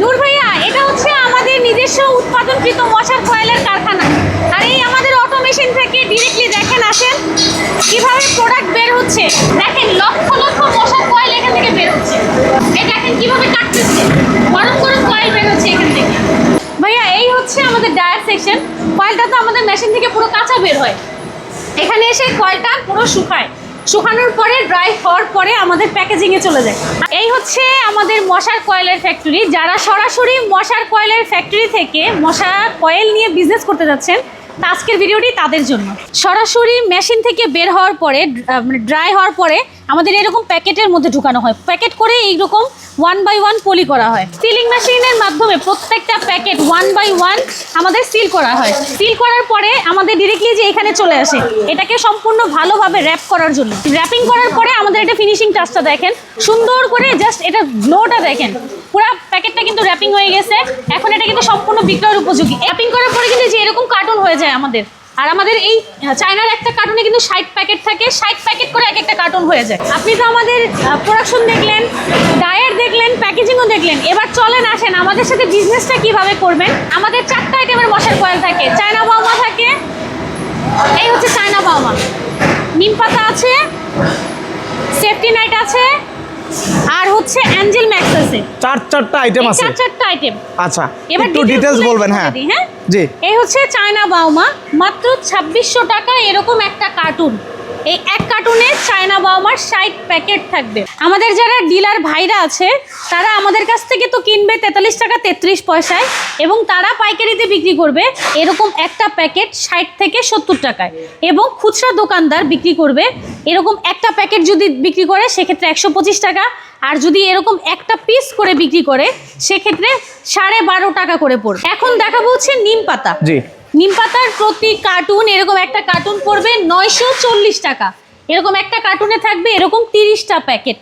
নূর ভাইয়া, এটা হচ্ছে আমাদের নিজস্ব উৎপাদনকৃত মশার কয়েলের কারখানা। আর এই আমাদের অটো মেশিন থেকে ডিরেক্টলি দেখেন, আসেন, কীভাবে প্রোডাক্ট বের হচ্ছে। দেখেন, লক্ষ লক্ষ মশার কয়েল এখান থেকে বের হচ্ছে। এই দেখেন কীভাবে কাটতেছে। গরম গরম কয়েল বের হচ্ছে এখান থেকে। ভাইয়া, এই হচ্ছে আমাদের ডায়ার সেকশন কয়েলটা তো আমাদের মেশিন থেকে পুরো কাঁচা বের হয়। এখানে এসে কয়েলটা পুরো শুকায়। শুকানোর পরে ড্রাই হওয়ার পরে আমাদের প্যাকেজিংয়ে চলে যায়। এই হচ্ছে আমাদের মশার কয়েলের ফ্যাক্টরি যারা সরাসরি মশার কয়েলের ফ্যাক্টরি থেকে মশা কয়েল নিয়ে বিজনেস করতে যাচ্ছেন তা আজকের ভিডিওটি তাদের জন্য। সরাসরি মেশিন থেকে বের হওয়ার পরে মানে ড্রাই হওয়ার পরে আমাদের এরকম প্যাকেটের মধ্যে ঢুকানো হয়। প্যাকেট করে এইরকম ওয়ান বাই ওয়ান পলি করা হয়। সিলিং মেশিনের মাধ্যমে প্রত্যেকটা প্যাকেট ওয়ান বাই ওয়ান আমাদের সিল করা হয়। সিল করার পরে আমাদের ডিরেক্টলি যে এখানে চলে আসে, এটাকে সম্পূর্ণ ভালোভাবে র্যাপ করার জন্য। র্যাপিং করার পরে আমাদের এটা ফিনিশিং টাচটা দেখেন। সুন্দর করে জাস্ট এটা গ্লোটা দেখেন। পুরো প্যাকেটটা কিন্তু র্যাপিং হয়ে গেছে। এখন এটা কিন্তু সম্পূর্ণ বিক্রয়ের উপযোগী। র্যাপিং করার পরে কিন্তু যে এরকম কার্টুন হয়ে যায় আমাদের। আর আমাদের এই চায়নার একটা কার্টুনে কিন্তু ষাট প্যাকেট থাকে। ষাট প্যাকেট করে এক একটা কার্টুন হয়ে যায়। আপনি তো আমাদের প্রোডাকশন দেখলেন ডায়ের দেখলেন প্যাকেজিংও দেখলেন। এবার চলেন, আসেন, আমাদের সাথে বিজনেসটা কীভাবে করবেন? আমাদের চারটা আইটেমের মশার কয়েল থাকে। চায়না বাউমা থাকে। এই হচ্ছে চায়না বাউমা। নিম পাতা আছে সেফটি নাইট আছে আর হচ্ছে অ্যাঞ্জেল ম্যাক্স আছে চার চারটা আইটেম আছে। চার চারটা আইটেম আচ্ছা এবার একটু ডিটেইলস বলবেন হ্যাঁ। হ্যাঁ? জি। এই হচ্ছে চায়না বাউমা মাত্র ছাব্বিশশো টাকা এরকম একটা কার্টুন এই এক কার্টুনে চায়না বাউমার ষাট প্যাকেট থাকবে। আমাদের যারা ডিলার ভাইরা আছে, তারা আমাদের কাছ থেকে তো কিনবে তেতাল্লিশ টাকা তেত্রিশ পয়সায় এবং তারা পাইকারিতে বিক্রি করবে এরকম একটা প্যাকেট ষাট থেকে সত্তর টাকায়। এবং খুচরা দোকানদার বিক্রি করবে এরকম একটা প্যাকেট যদি বিক্রি করে, সেক্ষেত্রে একশো পঁচিশ টাকা। আর যদি এরকম একটা পিস করে বিক্রি করে, সেক্ষেত্রে সাড়ে বারো টাকা করে পড়বে। এখন দেখাবো হচ্ছে নিম পাতা। নিম পাতার প্রতি কার্টুন এরকম একটা কার্টুন পড়বে নয়শো চল্লিশ টাকা। এরকম একটা কার্টুনে থাকবে এরকম তিরিশটা প্যাকেট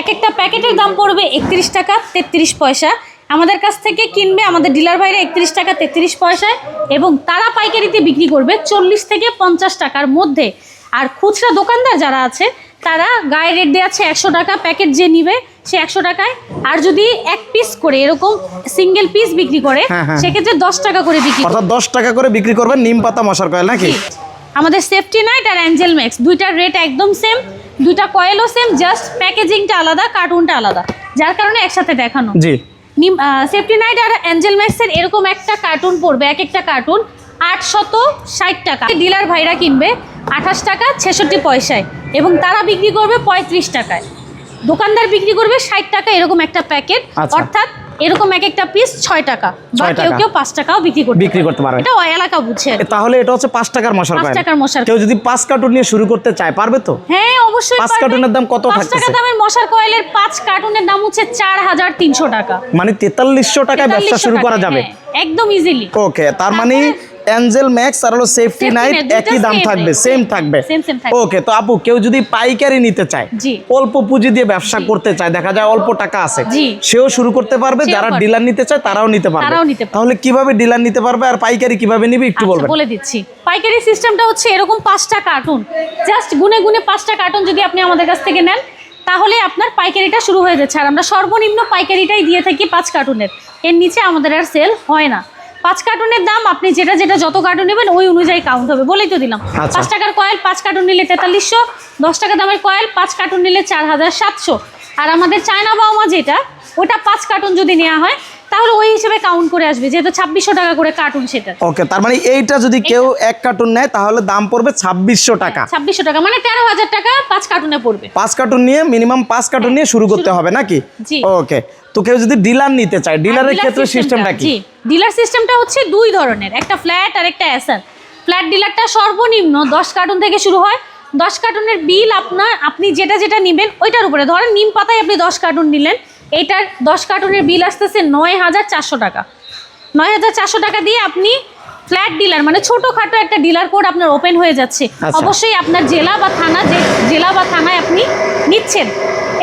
এক একটা প্যাকেটের দাম পড়বে একত্রিশ টাকা, তেত্রিশ পয়সা। আমাদের কাছ থেকে কিনবে, আমাদের ডিলার ভাইরা একত্রিশ টাকা, তেত্রিশ পয়সায় এবং তারা পাইকারিতে বিক্রি করবে চল্লিশ থেকে পঞ্চাশ টাকার মধ্যে। আর খুচরা দোকানদার যারা আছে, তারা গায়ে রেট দেওয়া আছে একশো টাকা প্যাকেট যে নিবে সে একশো টাকায় আর যদি এক পিস করে এরকম সিঙ্গেল পিস বিক্রি করে হ্যাঁ, হ্যাঁ। সেক্ষেত্রে দশ টাকা করে বিক্রি অর্থাৎ দশ টাকা করে বিক্রি করবেন নিম পাতা মশার কয়েল নাকি? আমাদের সেফটি নাইট আর অ্যাঞ্জেল ম্যাক্স দুইটার রেট একদম সেম দুইটা কয়েলও সেম জাস্ট প্যাকেজিংটা আলাদা কার্টুনটা আলাদা। যার কারণে একসাথে দেখানো। জি। নিম সেফটি নাইট আর অ্যাঞ্জেল ম্যাক্সের এরকম একটা কার্টুন পড়বে এক একটা কার্টুন আটশত ষাট টাকা। ডিলার ভাইরা কিনবে আঠাশ টাকা ছেষট্টি পয়সায় এবং তারা বিক্রি করবে পঁয়ত্রিশ টাকায়। দোকানদার বিক্রি করবে ষাট টাকা এরকম একটা প্যাকেট আচ্ছা। অর্থাৎ এরকম এক একটা পিস ছয় টাকা। বা কেউ কেউ পাঁচ টাকাও বিক্রি করতে বিক্রি করতে পারবে। এটা এলাকা। এ, তাহলে এটা হচ্ছে পাঁচ টাকার মশার পাঁচ টাকার মশার কেউ যদি পাঁচ কার্টুন নিয়ে শুরু করতে চায় পারবে তো? হ্যাঁ অবশ্যই পাঁচ কার্টুনের দাম কত পাঁচ টাকা? দামের মশার কয়েলের পাঁচ কার্টুনের দাম হচ্ছে চার হাজার তিনশো টাকা। মানে তেতাল্লিশশো টাকায় ব্যবসা শুরু করা যাবে। হ্যাঁ, একদম ইজিলি ওকে তার মানে অ্যাঞ্জেল ম্যাক্স আর হলো সেফটি নাইট একই দাম থাকবে সেম থাকবে। ওকে তো আপু কেউ যদি পাইকারি নিতে চায়। অল্প পুঁজি দিয়ে ব্যবসা করতে চায় দেখা যায় অল্প টাকা আছে। সেও শুরু করতে পারবে যারা ডিলার নিতে চায় তারাও নিতে পারবে। তারাও নিতে পারবে। তাহলে কীভাবে ডিলার নিতে পারবে আর পাইকারি কীভাবে নিবে একটু আচ্ছা বলবেন। বলে দিচ্ছি। পাইকারি সিস্টেমটা হচ্ছে এরকম পাঁচটা কার্টুন জাস্ট গুনে গুনে পাঁচটা কার্টুন যদি আপনি আমাদের কাছ থেকে নেন তাহলে আপনার পাইকারিটা শুরু হয়ে যাচ্ছে। আর আমরা সর্বনিম্ন পাইকারিটাই দিয়ে থাকি পাঁচ কার্টুনের এর। নিচে আমাদের আর সেল হয় না। পাঁচ কার্টুনের দাম আপনি যেটা যেটা যত কার্টুন নেবেন ওই অনুযায়ী কাউন্ট হবে। বলেই তো দিলাম। আচ্ছা। পাঁচ টাকার কয়েল পাঁচ কার্টুন নিলে তেতাল্লিশশো দশ টাকা দামের কয়েল পাঁচ কার্টুন নিলে চার হাজার সাতশো। আর আমাদের চায়না বাউমা যেটা ওটা পাঁচ কার্টুন যদি নেওয়া হয় তাহলে ওই হিসেবে কাউন্ট করে আসবে যেহেতু ছাব্বিশশো টাকা করে কার্টুন সেটা। ওকে তার মানে এইটা যদি কেউ এক কার্টুন নেয় তাহলে দাম পড়বে ছাব্বিশশো টাকা। ছাব্বিশশো টাকা মানে তেরো হাজার টাকা পাঁচ কার্টুনে পড়বে। পাঁচ কার্টুন নিয়ে মিনিমাম পাঁচ কার্টুন নিয়ে শুরু করতে হবে নাকি? জি। ওকে তো কেউ যদি ডিলার নিতে চায় ডিলারের ক্ষেত্রে সিস্টেমটা কি? ডিলার সিস্টেমটা হচ্ছে দুই ধরনের একটা ফ্ল্যাট আর একটা অ্যাসার ফ্ল্যাট ডিলারটা সর্বনিম্ন দশ কার্টুন থেকে শুরু হয়। দশ কার্টুনের বিল আপনার আপনি যেটা যেটা নেবেন ওইটার উপরে। ধরেন নিম পাতায় আপনি দশ কার্টুন নিলেন এইটার দশ কার্টুনের বিল আসতেছে নয় হাজার চারশো টাকা। নয় হাজার চারশো টাকা দিয়ে আপনি ফ্ল্যাট ডিলার মানে ছোটোখাটো একটা ডিলার কোড আপনার ওপেন হয়ে যাচ্ছে। আচ্ছা। অবশ্যই আপনার জেলা বা থানা যে জেলা বা থানায় আপনি নিচ্ছেন।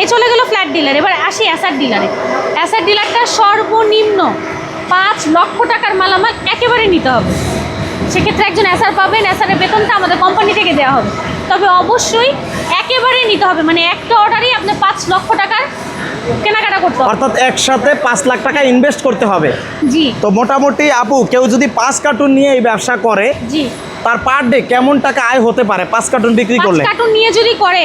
এ চলে গেল ফ্ল্যাট ডিলার। এবার আসি অ্যাসার ডিলারে। অ্যাসার ডিলারটা সর্বনিম্ন পাঁচ লক্ষ টাকার মালামাল একেবারে নিতে হবে। সেক্ষেত্রে একজন অ্যাসার পাবেন। অ্যাসারের বেতনটা আমাদের কোম্পানি থেকে দেওয়া হবে। তবে অবশ্যই একেবারে নিতে হবে। মানে একটা অর্ডারই আপনি পাঁচ লক্ষ টাকার কেনাকাটা করতে হবে। অর্থাৎ একসাথে পাঁচ লাখ টাকা ইনভেস্ট করতে হবে। জি। তো মোটামুটি আপু কেউ যদি পাঁচ কার্টুন নিয়ে এই ব্যবসা করে জি। তার পার ডে কেমন টাকা আয় হতে পারে পাঁচ কার্টুন বিক্রি করলে? কার্টুন নিয়ে যদি করে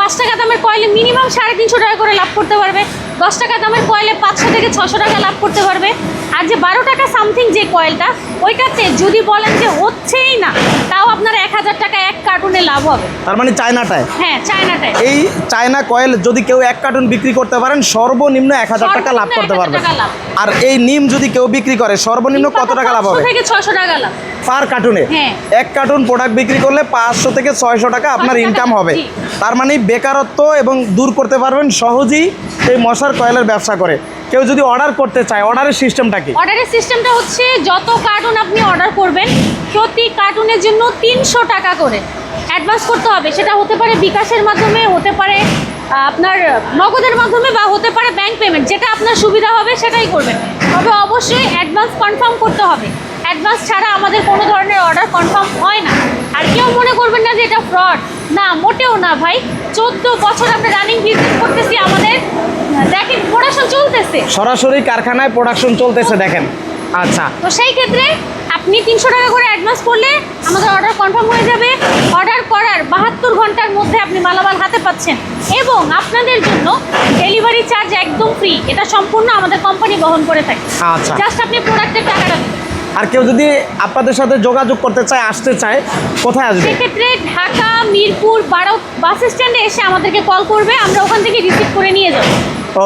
পাঁচ টাকা দামের কয়েলে মিনিমাম সাড়ে তিনশো টাকা করে লাভ করতে পারবে। দশ টাকা দামের কয়েলে পাঁচশো থেকে ছশো টাকা লাভ করতে পারবে। আর যে বারো টাকা সামথিং যে কয়েলটা ওইটাতে যদি বলেন যে হচ্ছেই না তাও আপনার এক হাজার টাকা এক কার্টুনে লাভ হবে। তার মানে চায়নাটায়? হ্যাঁ চায়নাটায়। এই চায়না কয়েল যদি কেউ এক কার্টুন বিক্রি করতে পারেন সর্বনিম্ন এক হাজার টাকা লাভ করতে 1000 পারবেন টাকা লাভ। আর এই নিম যদি কেউ বিক্রি করে সর্বনিম্ন কত টাকা লাভ হবে? থেকে ছশো টাকা লাভ। পার কার্টুনে হ্যাঁ। এক কার্টুন প্রোডাক্ট বিক্রি করলে পাঁচশো থেকে ছয়শো টাকা আপনার ইনকাম হবে। তার মানে বেকারত্ব এবং দূর করতে পারবেন সহজেই এই মশার কয়েলের ব্যবসা করে। কেউ যদি অর্ডার করতে চায় অর্ডারের সিস্টেমটা কি? অর্ডারের সিস্টেমটা হচ্ছে যত কার্টুন আপনি অর্ডার করবেন, প্রতি কার্টুনের জন্য তিনশো টাকা করে। অ্যাডভান্স করতে হবে, সেটা হতে পারে বিকাশের মাধ্যমে, হতে পারে আপনার নগদের মাধ্যমে বা হতে পারে ব্যাংক পেমেন্ট যেটা আপনার সুবিধা হবে সেটাই করবেন। তবে অবশ্যই অ্যাডভান্স কনফার্ম করতে হবে। অ্যাডভান্স ছাড়া আমাদের কোনো ধরনের অর্ডার কনফার্ম হয় না। আর কেউ মনে করবেন না যে এটা ফ্রড না, মোটেও না ভাই। চোদ্দ বছর আমরা রানিং বিজনেস করতেছি আমাদের আহ, দেখেন প্রোডাকশন চলতেছে সরাসরি কারখানায় প্রোডাকশন চলতেছে দেখেন। আচ্ছা। তো সেই ক্ষেত্রে আপনি তিনশো টাকা করে অ্যাডভান্স করলে আমাদের অর্ডার কনফার্ম হয়ে যাবে। অর্ডার করার বাহাত্তর ঘণ্টার মধ্যে আপনি মালামাল হাতে পাচ্ছেন। এবং আপনাদের জন্য ডেলিভারি চার্জ একদম ফ্রি এটা সম্পূর্ণ আমাদের কোম্পানি বহন করে থাকে। আচ্ছা। জাস্ট আপনি প্রোডাক্টের টাকাটা আর কেউ যদি আপনাদের সাথে যোগাযোগ করতে চায় আসতে চায় কোথায় আসবে? সেক্ষেত্রে ঢাকা মিরপুর বারো বাস স্ট্যান্ডে এসে আমাদেরকে কল করবে। আমরা ওখান থেকে রিসিভ করে নিয়ে যাব।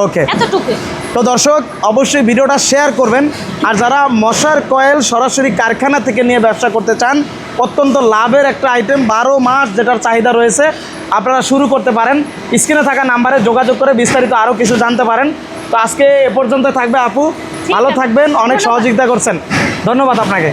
ওকে এতটুকু তো দর্শক অবশ্যই ভিডিওটা শেয়ার করবেন। আর যারা মশার কয়েল সরাসরি কারখানা থেকে নিয়ে ব্যবসা করতে চান অত্যন্ত লাভের একটা আইটেম বারো মাস যেটার চাহিদা রয়েছে আপনারা শুরু করতে পারেন। স্ক্রিনে থাকা নাম্বারে যোগাযোগ করে বিস্তারিত আরও কিছু জানতে পারেন। তো আজকে এ পর্যন্ত থাকবে আপু। ভালো থাকবেন অনেক সহযোগিতা করছেন। ধন্যবাদ আপনাকে।